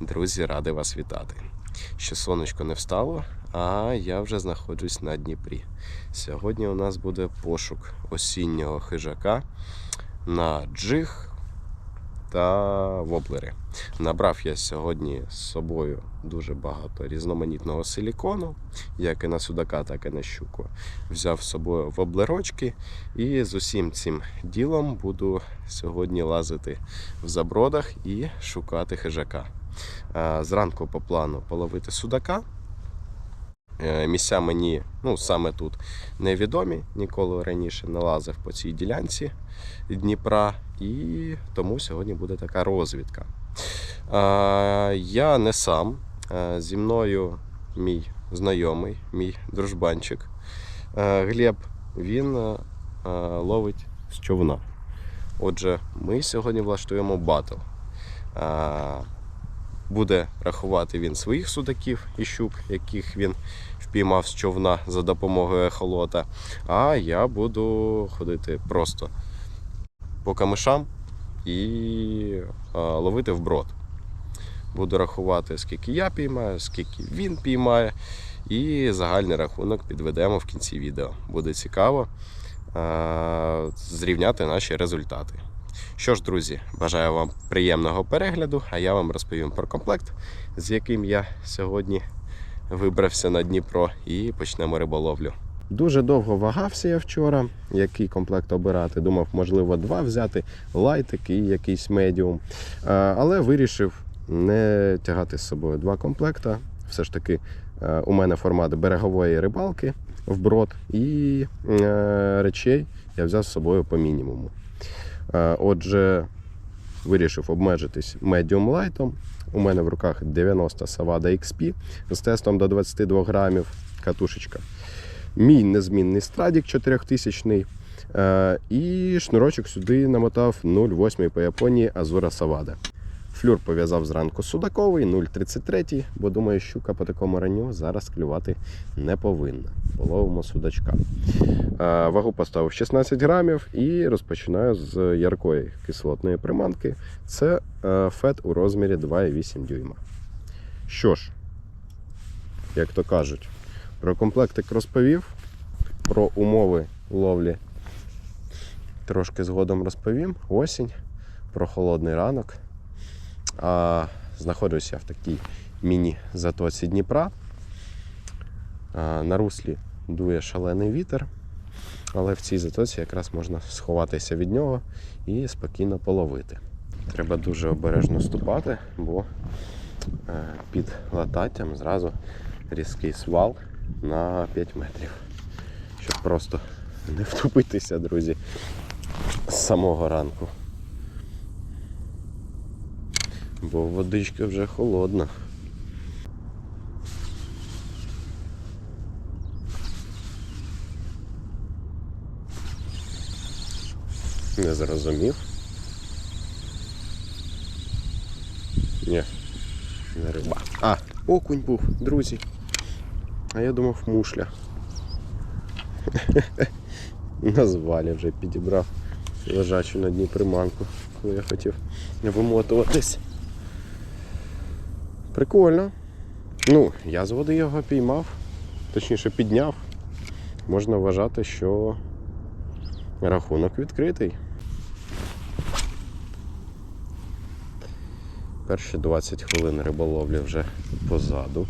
Друзі, радий вас вітати. Ще сонечко не встало, а я вже знаходжусь на Дніпрі. Сьогодні у нас буде пошук осіннього хижака на джиг та воблери. Набрав я сьогодні з собою дуже багато різноманітного силікону, як і на судака, так і на щуку. Взяв з собою воблерочки і з усім цим ділом буду сьогодні лазити в забродах і шукати хижака. Е, Зранку по плану половити судака. Е, Місця мені ну, саме тут невідомі, ніколи раніше не лазив по цій ділянці Дніпра, і тому сьогодні буде така розвідка. Е, Я не сам, зі мною мій знайомий, мій дружбанчик Глеб. Він ловить з човна. Отже, ми сьогодні влаштуємо батл. Буде рахувати він своїх судаків і щук, яких він впіймав з човна за допомогою ехолота. А я буду ходити просто по камишам і ловити вброд. Буду рахувати, скільки я піймаю, скільки він піймає, і загальний рахунок підведемо в кінці відео. Буде цікаво зрівняти наші результати. Що ж, друзі, бажаю вам приємного перегляду, а я вам розповім про комплект, з яким я сьогодні вибрався на Дніпро і почнемо риболовлю. Дуже довго вагався я вчора, який комплект обирати. Думав, можливо, два взяти, лайтик і якийсь медіум. Але вирішив не тягати з собою два комплекта. Все ж таки, у мене формат берегової рибалки вброд і е, речей я взяв з собою по мінімуму. Е, Отже, вирішив обмежитись медіум лайтом. У мене в руках 90 Savada XP з тестом до 22 грамів катушечка. Мій незмінний страдік 4000 е, і шнурочок сюди намотав 0,8 по Японії Азура Savada. Флюр пов'язав зранку судаковий 0,33, бо думаю, щука по такому ранню зараз клювати не повинна. Половимо судачка. Е, Вагу поставив 16 грамів і розпочинаю з яркої кислотної приманки. Це е, фет у розмірі 2,8 дюйма. Що ж, як то кажуть, про комплектик розповів, про умови ловлі трошки згодом розповім. Осінь, про холодний ранок. А, знаходжуся в такій міні-затоці Дніпра. А, на руслі дує шалений вітер, але в цій затоці якраз можна сховатися від нього і спокійно половити. Треба дуже обережно ступати, бо е, під лататтям зразу різкий свал на 5 метрів. Щоб просто не втупитися, друзі, з самого ранку. Бо водичка вже холодна. Не зрозумів. Ні, не риба. А, окунь був, друзі. А я думав мушля. Назвалі вже підібрав лежачу на дні приманку, коли я хотів вимотуватись. Прикольно. Ну, я з води його піймав, точніше підняв. Можна вважати, що рахунок відкритий. Перші 20 хвилин риболовлі вже позаду.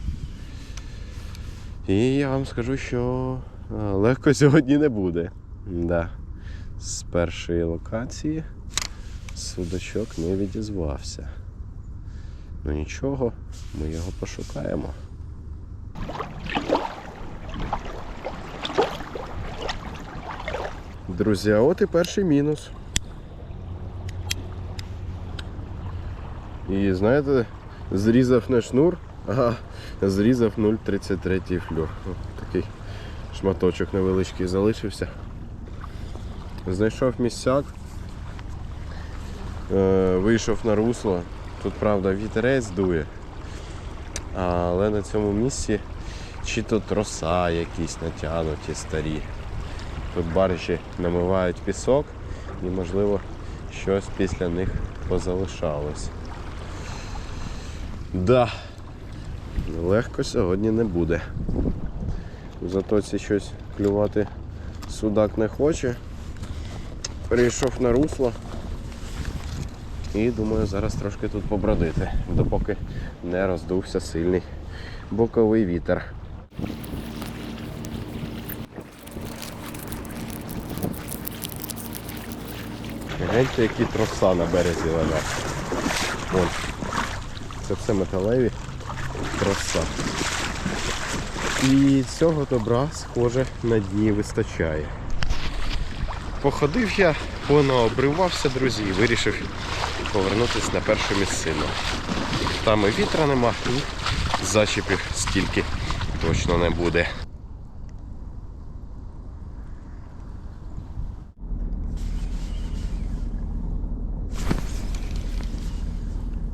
І я вам скажу, що е, легко сьогодні не буде. Да. З першої локації судачок не відізвався. Ну нічого, ми його пошукаємо. Друзі, а от і перший мінус. І знаєте, зрізав не шнур, а зрізав 0,33 флюр. Такий шматочок невеличкий залишився. Знайшов місцяк, е, вийшов на русло. Тут, правда, вітерець дує. Але на цьому місці чи то троса якісь натягнуті старі. Тут баржі намивають пісок і, можливо, щось після них позалишалось. Да. Легко сьогодні не буде. В затоці щось клювати судак не хоче. Перейшов на русло. І думаю зараз трошки тут побродити, допоки не роздувся сильний боковий вітер. Гляньте, які троса на березі лежать. Вон. Це все металеві троса. І цього добра, схоже, на дні вистачає. Походив я, понаобривався, друзі, і вирішив повернутися на першу місцину. Там і вітра нема, і зачепів стільки точно не буде.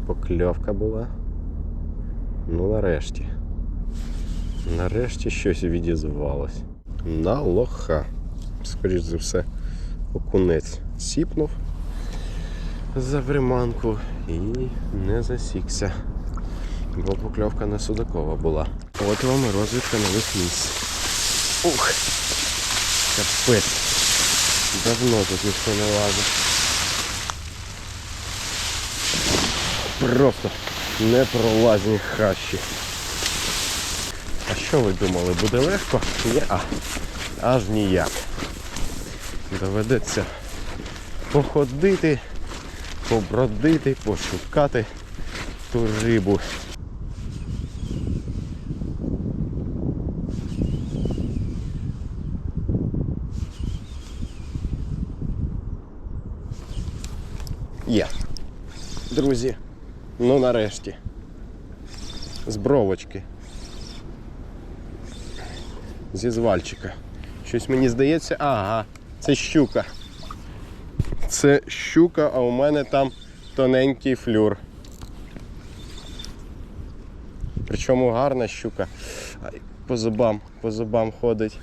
Покльовка була. Ну нарешті. Нарешті щось відізвалось. На лоха. Скоріш за все, окунець сіпнув за приманку і не засікся. Бо покльовка не судакова була. От вам і розвідка нових місць. Ух! Капець. Давно тут ніхто не лазив. Просто непролазні хащі. А що ви думали, буде легко? Ні, аж ніяк. Доведеться походити, побродити, пошукати ту рибу. Є. Друзі, ну нарешті. З бровочки. Зі звальчика. Щось мені здається, ага, це щука. Це щука, а у мене там тоненький флюр. Причому гарна щука. По зубам, по зубам ходить.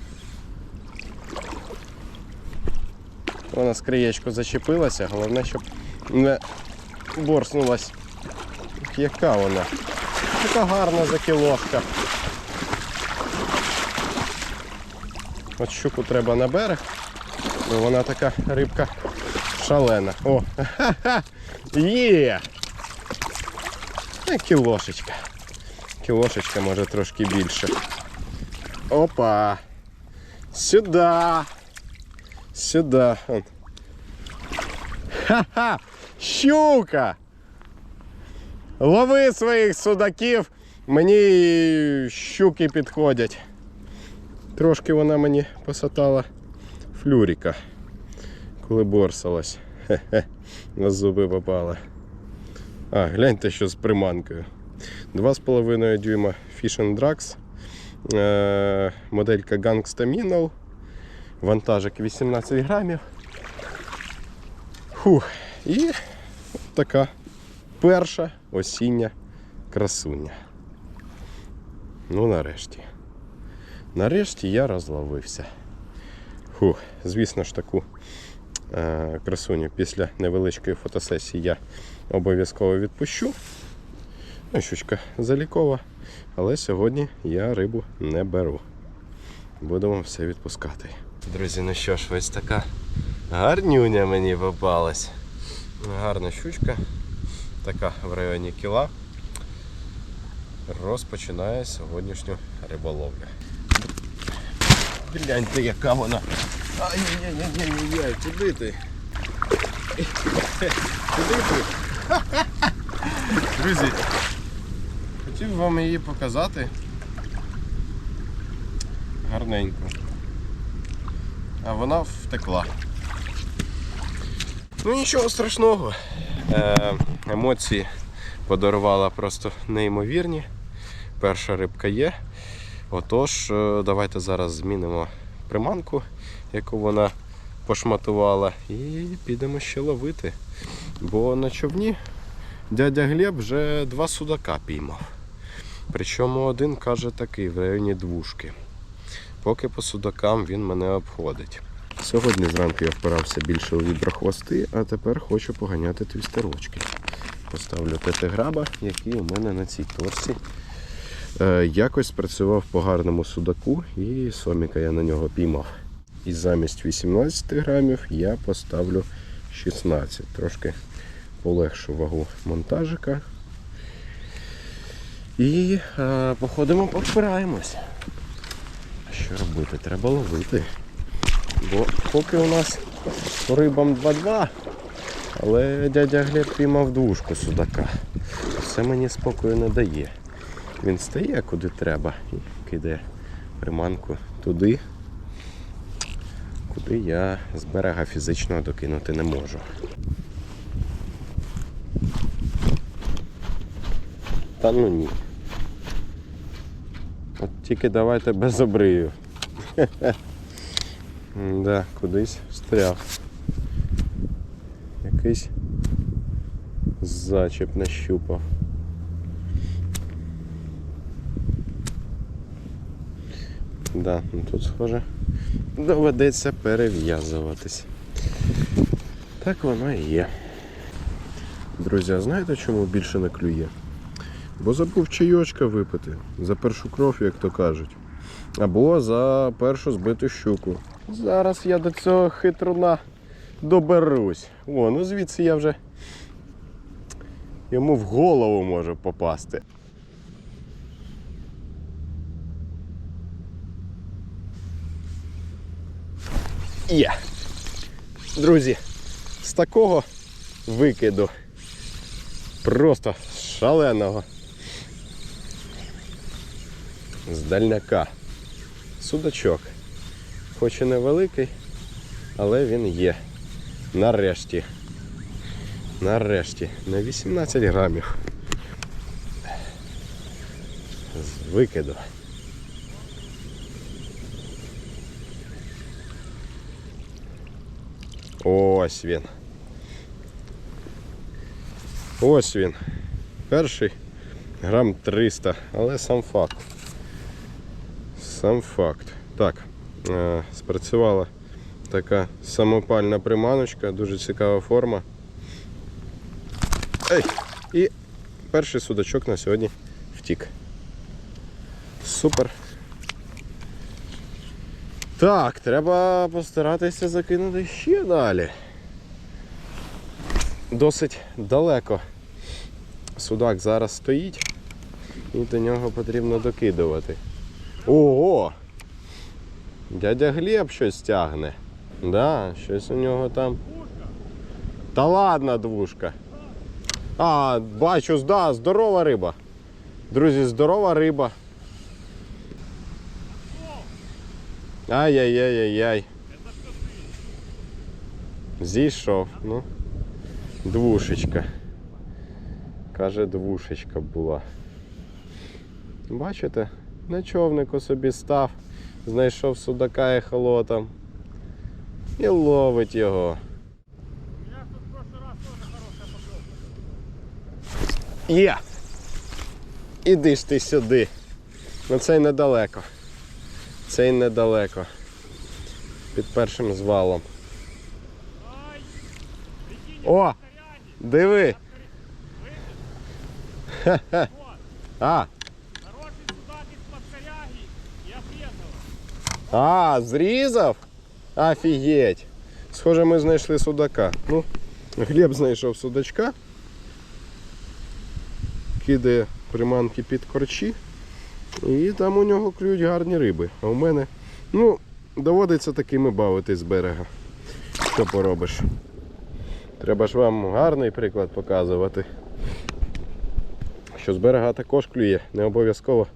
Вона з краєчку зачепилася, головне, щоб не борснулась. Яка вона? Така гарна закілошка. От щуку треба на берег, бо вона така рибка шалена. О! Ха-ха! Є! Е, Кілошечка. Кілошечка може трошки більше. Опа! Сюди! Сюди. Он. Ха-ха! Щука! Лови своїх судаків, мені і щуки підходять. Трошки вона мені посатала флюріка, Коли борсалась. Хе-хе, на зуби попала. А, гляньте, що з приманкою. 2,5 дюйма Fish and Drax. Е, моделька Gangsta Minnow. Вантажик 18 грамів. Фух. І така перша осіння красуня. Ну, нарешті. Нарешті я розловився. Фух, звісно ж таку красуню після невеличкої фотосесії я обов'язково відпущу. Ну, щучка залікова, але сьогодні я рибу не беру. Будемо все відпускати. Друзі, ну що ж, ось така гарнюня мені попалась. Гарна щучка, така в районі кіла. Розпочинає сьогоднішню риболовлю. Гляньте, яка вона. Ай-яй-яй-яй-яй, куди ти? Куди ти? Друзі, хотів вам її показати. Гарненько. А вона втекла. Ну нічого страшного. Е, емоції подарувала просто неймовірні. Перша рибка є. Отож, е, давайте зараз змінимо приманку, яку вона пошматувала, і підемо ще ловити. Бо на човні дядя Глеб вже два судака піймав. Причому один каже такий в районі двушки. Поки по судакам він мене обходить. Сьогодні зранку я впирався більше у віброхвости, а тепер хочу поганяти твістерочки. Поставлю п'ятиграба, який у мене на цій торці. Е, якось спрацював по гарному судаку і соміка я на нього піймав. І замість 18 грамів я поставлю 16. Трошки полегшу вагу монтажика. І е, походимо, повпираємось. А що робити? Треба ловити. Бо поки у нас рибам 2-2, але дядя Глеб піймав двушку судака. Це мені спокою не дає. Він стає куди треба і кидає приманку туди, куди я з берега фізично докинути не можу. Та ну ні. От тільки давайте без обрию. Да, кудись встряв. Якийсь зачеп нащупав. Да, ну тут схоже доведеться перев'язуватись. Так воно і є. Друзі, а знаєте чому більше не клює? Бо забув чайочка випити за першу кров, як то кажуть. Або за першу збиту щуку. Зараз я до цього хитруна доберусь. О, ну звідси я вже йому в голову можу попасти. Є. Друзі, з такого викиду. Просто шаленого. З дальняка. Судачок. Хоч і невеликий, але він є. Нарешті. Нарешті. На 18 грамів. З викиду. Ось він. Ось він. Перший грам 300, але сам факт. Сам факт. Так, е, спрацювала така самопальна приманочка, дуже цікава форма. Ей! І перший судачок на сьогодні втік. Супер. Так, треба постаратися закинути ще далі. Досить далеко судак зараз стоїть і до нього потрібно докидувати. Ого! Дядя Глеб щось тягне. Да, щось у нього там. Та ладно, двушка. А, бачу, да, здорова риба. Друзі, здорова риба. Ай-яй-яй-яй-яй. Зійшов, ну. Двушечка. Каже, двушечка була. Бачите, на човнику собі став, знайшов судака ехолотом і ловить його. Є! Іди ж ти сюди. Ну цей недалеко. Цей недалеко. Під першим звалом. О! Диви! Ха-ха. А, а, зрізав? Офігеть. Схоже, ми знайшли судака. Ну, Глеб знайшов судачка. Кидає приманки під корчі. І там у нього клюють гарні риби. А у мене, ну, доводиться такими бавитись з берега. Що поробиш? Треба ж вам гарний приклад показувати. Що з берега також клює, не обов'язково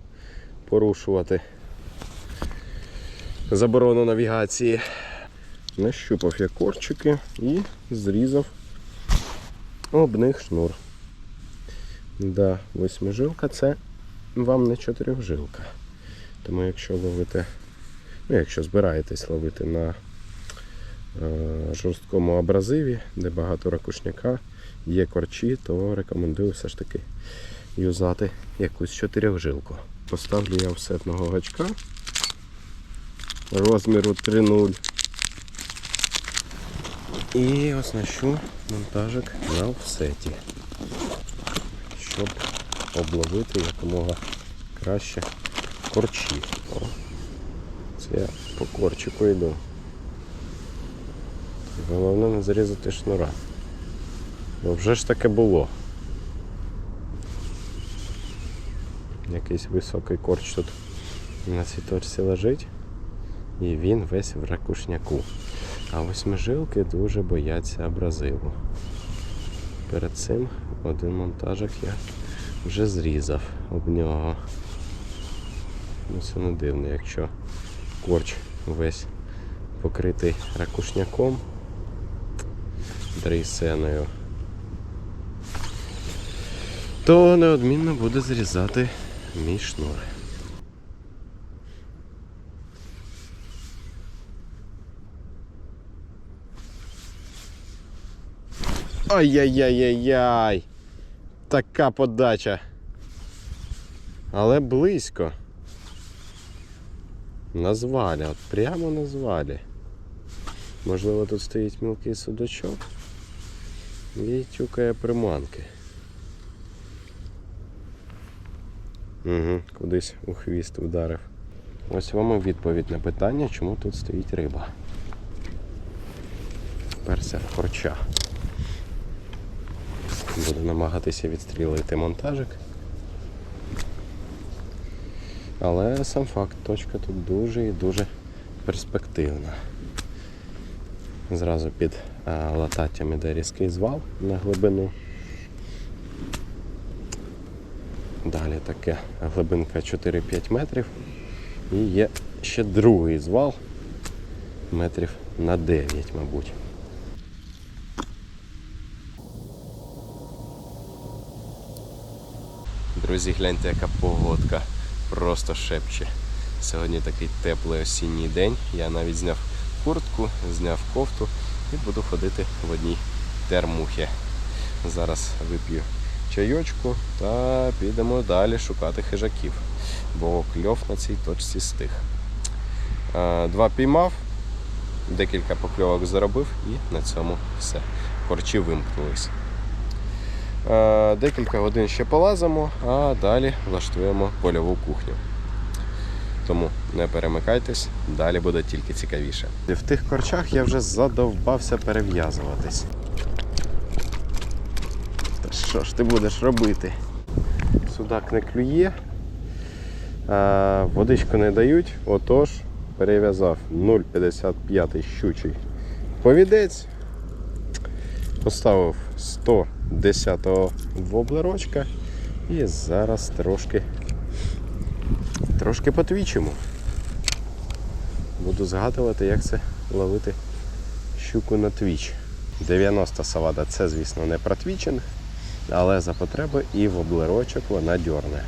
порушувати заборону навігації. Нащупав я корчики і зрізав об них шнур. Да, восьмижилка це вам не чотирьохжилка. Тому якщо ловите, ну якщо збираєтесь ловити на е, жорсткому абразиві, де багато ракушняка, є корчі, то рекомендую все ж таки юзати якусь чотирьохжилку. Поставлю я офсетного гачка розміру 3.0. І оснащу монтажик на офсеті. щоб обловити якомога краще корчі. О, це я по корчику йду. Головне не зарізати шнура. Бо вже ж таке було. Якийсь високий корч тут на цій лежить. І він весь в ракушняку. А восьмижилки дуже бояться абразиву. Перед цим один монтажик я вже зрізав об нього. Ну це не дивно, якщо корч весь покритий ракушняком, дрейсеною, то неодмінно буде зрізати мій шнур. Ай-яй-яй-яй-яй! Така подача. Але близько. На звалі, от прямо на звалі. Можливо, тут стоїть мілкий судачок і тюкає приманки. Угу, кудись у хвіст вдарив. Ось вам і відповідь на питання, чому тут стоїть риба. Перся корча. Буду намагатися відстрілити монтажик. Але сам факт, точка тут дуже і дуже перспективна. Зразу під лататтям іде різкий звал на глибину. Далі таке глибинка 4-5 метрів. І є ще другий звал метрів на 9, мабуть. Друзі, гляньте, яка погодка. Просто шепче. Сьогодні такий теплий осінній день. Я навіть зняв куртку, зняв кофту і буду ходити в одній термухі. Зараз вип'ю чайочку та підемо далі шукати хижаків, бо кльов на цій точці стих. Два піймав, декілька покльовок заробив і на цьому все. Корчі вимкнулись. Е, Декілька годин ще полазимо, а далі влаштуємо польову кухню. Тому не перемикайтесь, далі буде тільки цікавіше. В тих корчах я вже задовбався перев'язуватись. Та що ж ти будеш робити? Судак не клює, водичку не дають, отож перев'язав 0,55 щучий повідець. Поставив 110 воблерочка і зараз трошки трошки потвічимо. Буду згадувати, як це ловити щуку на твіч. 90 савада це, звісно, не протвічинг, але за потреби і воблерочок вона дьорне.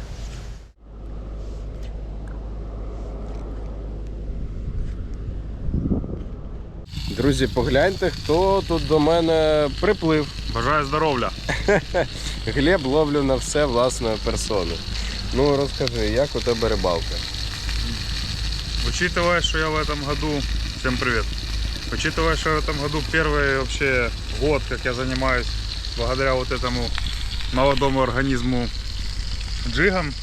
Друзі, погляньте, хто тут до мене приплив. Бажаю здоров'я. Глеб ловлю на все власною персоною. Ну розкажи, як у тебе рибалка? Учитывая, что я в этом году... Всем привет. Учитывая, что я в этом году первый вообще год, как я занимаюсь благодаря вот этому молодому организму джигом,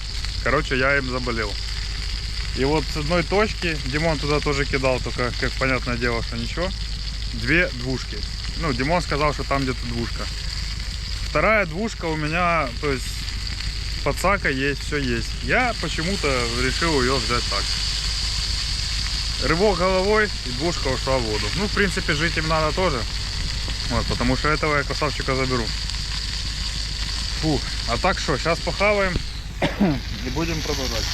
короче, я им заболел. И вот с одной точки, Димон туда тоже кидал, только, как понятное дело, что ничего, две двушки. Ну, Димон сказал, что там где-то двушка. Вторая двушка у меня, то есть подсака есть, все есть. Я почему-то решил ее взять так. Рывок головой и двушка ушла в воду. Ну, в принципе, жить им надо тоже. Вот, потому что этого я красавчика заберу. Фу. А так что, сейчас похаваем и будем продолжать.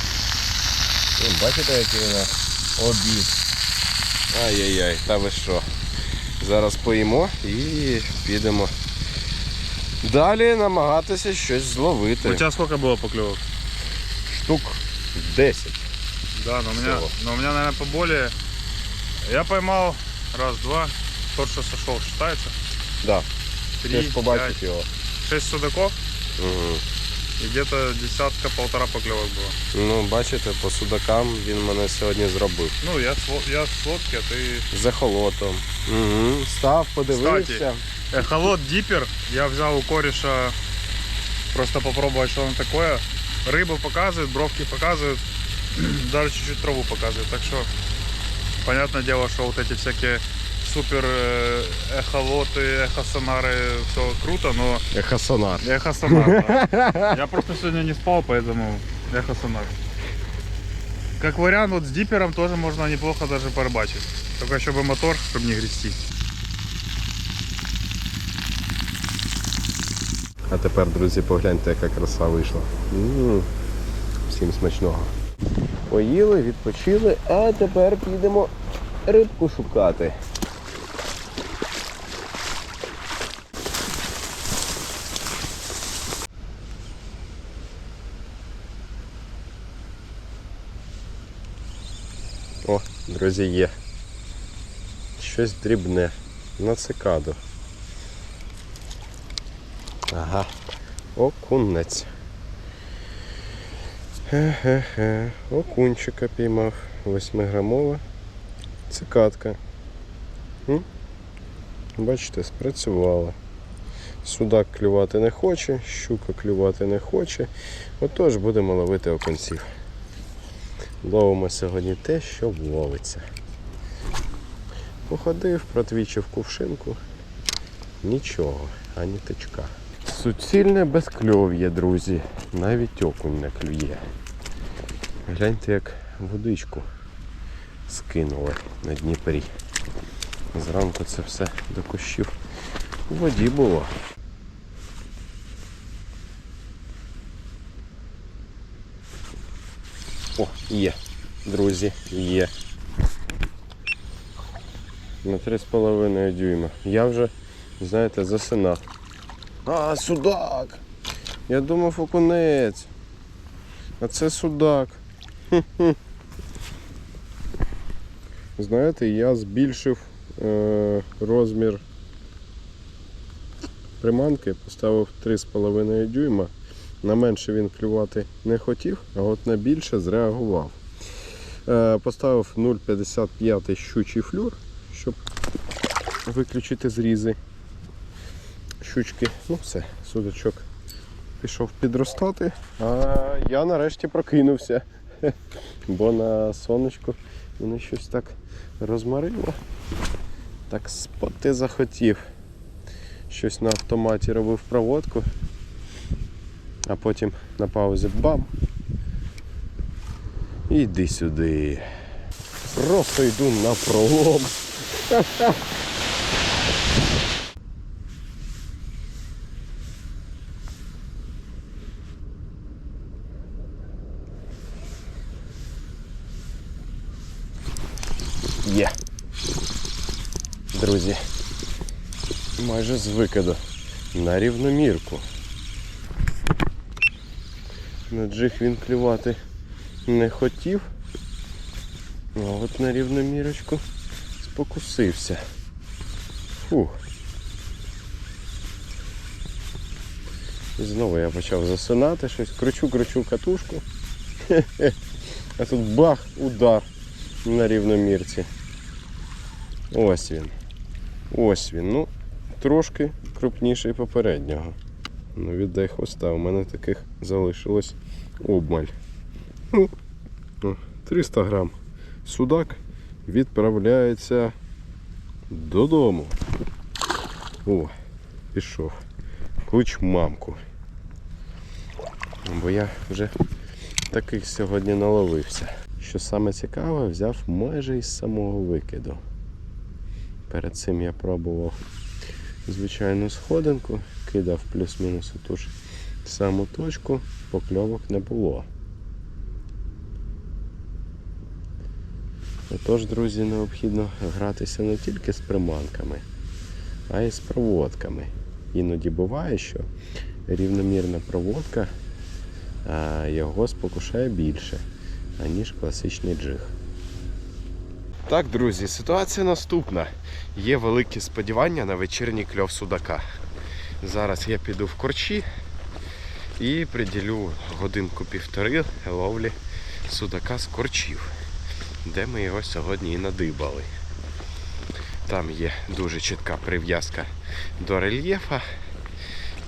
Бачите, який у нас. Ай-яй-яй, та ви що. Зараз поїмо і підемо далі намагатися щось зловити. У тебя сколько было поклевок? Штук 10. Да, но у меня, Всего. но у меня, наверное, поболее. Я поймал раз, два. Тот, что сошел, считается. Да. Три, Ти ж побачив пять, його. шесть судаков Угу. и где-то десятка-полтора поклевок было. Ну, бачите, по судакам він мене сьогодні зробив. Ну, я, с ло- я с лодки, а ты З ехолотом. Угу. Став, подивився. Кстати. Эхолот Диппер я взял у кореша Просто попробовать, что оно такое. Рыбу показывают, бровки показывают, даже чуть-чуть траву показывают. Так что, понятное дело, что вот эти всякие супер э, эхолоты, эхосонары, все круто, но Ехасонар. эхосонар. да. Я просто сегодня не спал, поэтому эхосонар. Как вариант, вот с дипером тоже можно неплохо даже порыбачить. Только еще бы мотор, чтобы не грести. А тепер, друзі, погляньте, яка краса вийшла. М, Всім смачного. Поїли, відпочили, а тепер підемо рибку шукати. Друзі, є. Щось дрібне. На цикаду. Ага. Окунець. Хе-хе-хе. Окунчика піймав. Восьмиграмова цикатка. М? Бачите, спрацювала. Судак клювати не хоче, щука клювати не хоче. Отож будемо ловити окунців. Ловимо сьогодні те, що ловиться. Походив, протвічив кувшинку. Нічого, ані тичка. Суцільне безкльов'я, друзі. Навіть окунь не клює. Гляньте, як водичку скинули на Дніпрі. Зранку це все до кущів у воді було. О, є, друзі, є. На 3,5 дюйма. Я вже, знаєте, засинав. А, судак! Я думав окунець. А це судак. Знаєте, я збільшив е, розмір приманки, поставив 3,5 дюйма. На менше він клювати не хотів, а от на більше зреагував. Е, поставив 0,55 щучий флюр, щоб виключити зрізи щучки. Ну все, судочок пішов підростати, а я нарешті прокинувся. Бо на сонечку мене щось так розмарило. Так спати захотів. Щось на автоматі робив проводку, а потім на паузі бам. І йди сюди. Просто йду на пролом. Є. Друзі. Майже з викиду. На рівномірку. На джиг він клювати не хотів. А от на рівномірочку спокусився. Фух. І знову я почав засинати щось, кручу, кручу катушку. А тут бах, удар на рівномірці. Ось він. Ось він. Ну, трошки крупніший попереднього. Ну, віддай хвоста, у мене таких залишилось обмаль. Ну, 300 грам. Судак відправляється додому. О, пішов. Клич мамку. Бо я вже таких сьогодні наловився. Що саме цікаве, взяв майже із самого викиду. Перед цим я пробував звичайну сходинку, кидав плюс-мінус у ту ж саму точку, покльовок не було. Отож, друзі, необхідно гратися не тільки з приманками, а й з проводками. Іноді буває, що рівномірна проводка його спокушає більше, аніж класичний джиг. Так, друзі, ситуація наступна. Є великі сподівання на вечірній кльов судака. Зараз я піду в корчі і приділю годинку-півтори ловлі судака з корчів, де ми його сьогодні і надибали. Там є дуже чітка прив'язка до рельєфа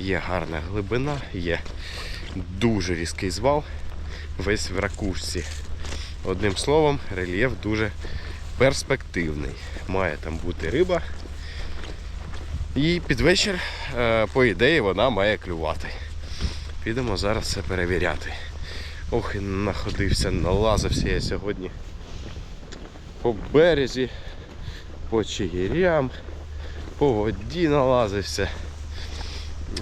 Є гарна глибина, є дуже різкий звал, весь в ракушці. Одним словом, рельєф дуже перспективний. Має там бути риба. І під вечір, е, по ідеї, вона має клювати. Підемо зараз це перевіряти. Ох, і находився, налазився я сьогодні по березі, по чигирям, по воді налазився.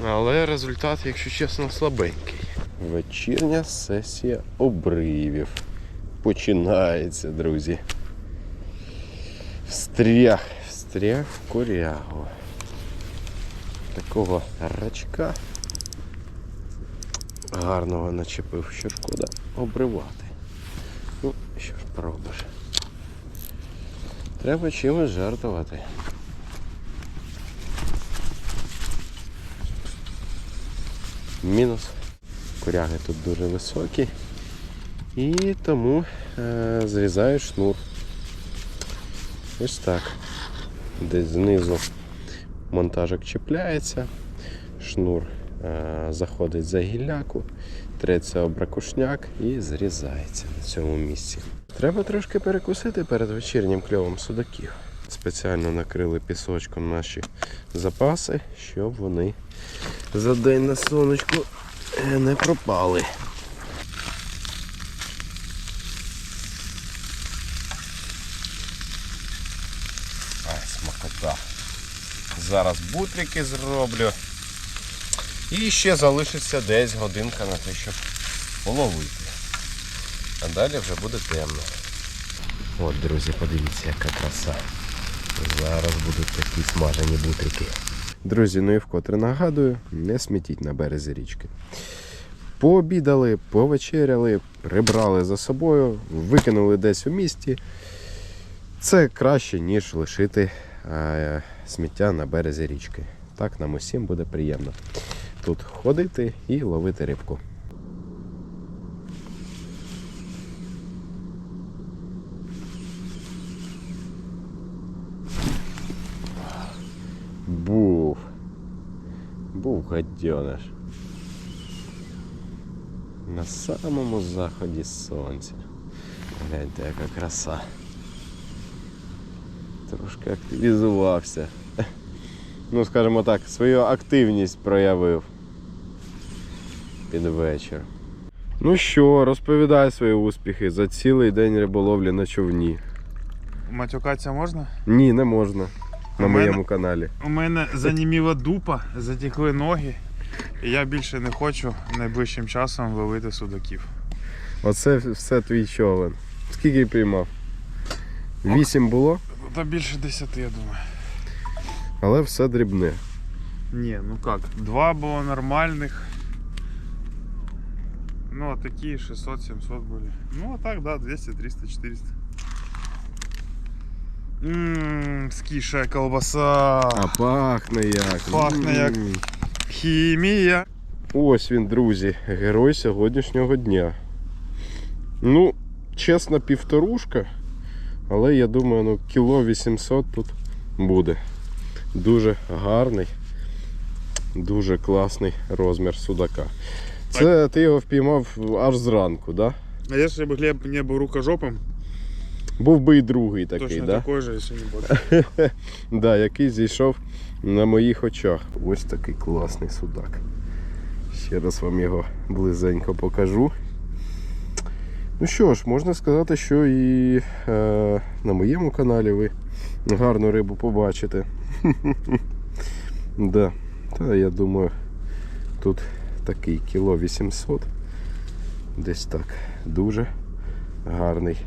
Але результат, якщо чесно, слабенький. Вечірня сесія обривів. Починається, друзі. Встрях, встрях корягу. Такого рачка гарного начепив, що шкода обривати. Ну, що ж пробиш. Треба чимось жартувати. Мінус. Коряги тут дуже високі. І тому е, зрізаю шнур. Ось так. Десь знизу монтажик чіпляється, шнур е, заходить за гілляку, треться об ракушняк і зрізається на цьому місці. Треба трошки перекусити перед вечірнім кльовом судаків. Спеціально накрили пісочком наші запаси, щоб вони за день на сонечку е, не пропали. Ай, смакота. Зараз бутрики зроблю. І ще залишиться десь годинка на те, щоб половити. А далі вже буде темно. От, друзі, подивіться, яка краса. Зараз будуть такі смажені бутрики. Друзі, ну і вкотре нагадую, не смітіть на березі річки. Пообідали, повечеряли, прибрали за собою, викинули десь у місті. Це краще, ніж лишити сміття на березі річки. Так нам усім буде приємно тут ходити і ловити рибку. Був. Був гадьониш. На самому заході сонця. Гляньте, яка краса. Трошки активізувався. Ну, скажімо так, свою активність проявив під вечір. Ну що, розповідай свої успіхи за цілий день риболовлі на човні. Матюкатися можна? Ні, не можна. На У мене- моєму каналі. У мене заніміла дупа, затекли ноги. І я більше не хочу найближчим часом ловити судаків. Оце все твій човен. Скільки піймав? Вісім було, Та більше десяти, я думаю. але все дрібне. Не, ну как, два было нормальных. Ну, а такие 600-700 были. Ну, а так, да, 200, 300, 400. Ммм, скиша колбаса. А пахне як. Пахне як. М. Хімія. Ось він, друзі, герой сьогоднішнього дня. Ну, чесно, півторушка, але я думаю, ну, кіло 800 тут буде. Дуже гарний, дуже класний розмір судака. Це ти його впіймав аж зранку, да? А если бы Глеб не был рукожопом, Був би і другий такий, точно да? такой же, если не больше. Да, який зійшов на моїх очах. Ось такий класний судак. Ще раз вам його близенько покажу. Ну що ж, можна сказати, що і е, на моєму каналі ви гарну рибу побачите. да. Та я думаю, тут такий кіло 800. Десь так. Дуже гарний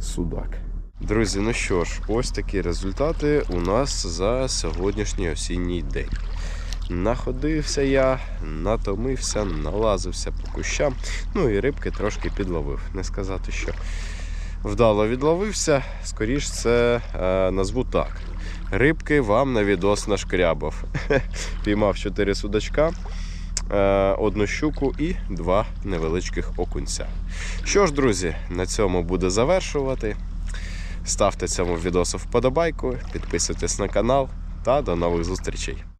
судак. Друзі, ну що ж, ось такі результати у нас за сьогоднішній осінній день. Находився я, натомився, налазився по кущам, ну і рибки трошки підловив. Не сказати, що вдало відловився, скоріш це е, назву так. Рибки вам на відос нашкрябав. Піймав 4 судачка, е, одну щуку і два невеличких окунця. Що ж, друзі, на цьому буде завершувати. Ставте цьому відосу вподобайку, підписуйтесь на канал та до нових зустрічей.